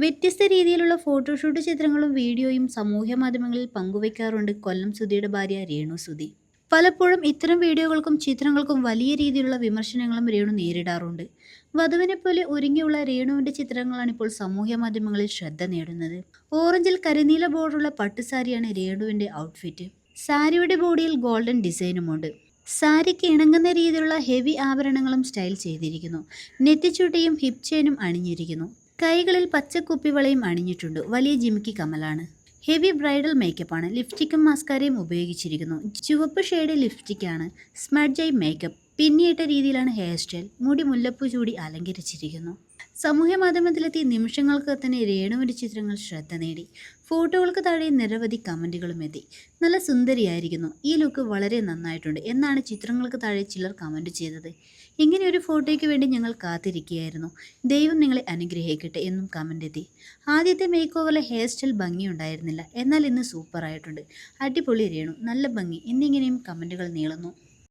വ്യത്യസ്ത രീതിയിലുള്ള ഫോട്ടോഷൂട്ട് ചിത്രങ്ങളും വീഡിയോയും സമൂഹ മാധ്യമങ്ങളിൽ പങ്കുവയ്ക്കാറുണ്ട് കൊല്ലം സുധിയുടെ ഭാര്യ രേണു സുധി. പലപ്പോഴും ഇത്തരം വീഡിയോകൾക്കും ചിത്രങ്ങൾക്കും വലിയ രീതിയിലുള്ള വിമർശനങ്ങളും രേണു നേരിടാറുണ്ട്. വധുവിനെ പോലെ ഒരുങ്ങിയുള്ള രേണുവിന്റെ ചിത്രങ്ങളാണ് ഇപ്പോൾ സമൂഹ മാധ്യമങ്ങളിൽ ശ്രദ്ധ നേടുന്നത്. ഓറഞ്ചിൽ കരിനീല ബോർഡുള്ള പട്ടുസാരിയാണ് രേണുവിന്റെ ഔട്ട്ഫിറ്റ് സാരിയുടെ ബോഡിയിൽ ഗോൾഡൻ ഡിസൈനുമുണ്ട്. സാരിക്ക് ഇണങ്ങുന്ന രീതിയിലുള്ള ഹെവി ആഭരണങ്ങളും സ്റ്റൈൽ ചെയ്തിരിക്കുന്നു. നെറ്റിച്ചുട്ടിയും ഹിപ് ചെയിനും അണിഞ്ഞിരിക്കുന്നു. കൈകളിൽ പച്ചക്കുപ്പിവളയും അണിഞ്ഞിട്ടുണ്ട്. വലിയ ജിമിക്കി കമലാണ്. Heavy bridal മേക്കപ്പാണ്. ലിപ്സ്റ്റിക്കും മാസ്കാരയും ഉപയോഗിച്ചിരിക്കുന്നു. ചുവപ്പ് ഷെയ്ഡ് ലിപ്സ്റ്റിക്കാണ്. സ്മഡ്ജൈ മേക്കപ്പ്. പിന്നിയിട്ട രീതിയിലാണ് ഹെയർ സ്റ്റൈൽ മുടി മുല്ലപ്പൂ ചൂടി അലങ്കരിച്ചിരിക്കുന്നു. സമൂഹ മാധ്യമത്തിലെത്തിയ നിമിഷങ്ങൾക്ക് തന്നെ രേണുവിന്റെ ചിത്രങ്ങൾ ശ്രദ്ധ നേടി. ഫോട്ടോകൾക്ക് താഴെ നിരവധി കമന്റുകളും എത്തി. നല്ല സുന്ദരിയായിരിക്കുന്നു. ഈ ലുക്ക് വളരെ നന്നായിട്ടുണ്ട്. എന്നാണ് ചിത്രങ്ങൾക്ക് താഴെ ചിലർ കമന്റ് ചെയ്തത്. ഇങ്ങനെ ഒരു ഫോട്ടോയ്ക്ക് വേണ്ടി ഞങ്ങൾ കാത്തിരിക്കുകയായിരുന്നു. ദൈവം നിങ്ങളെ അനുഗ്രഹിക്കട്ടെ എന്നും കമന്റ് എത്തി. ആദ്യത്തെ മേക്ക് ഓവറിലെ ഹെയർ സ്റ്റൈൽ ഭംഗിയുണ്ടായിരുന്നില്ല. എന്നാൽ ഇന്ന് സൂപ്പറായിട്ടുണ്ട് അടിപൊളി രേണു. നല്ല ഭംഗി. എന്നിങ്ങനെയും കമന്റുകൾ നീളുന്നു.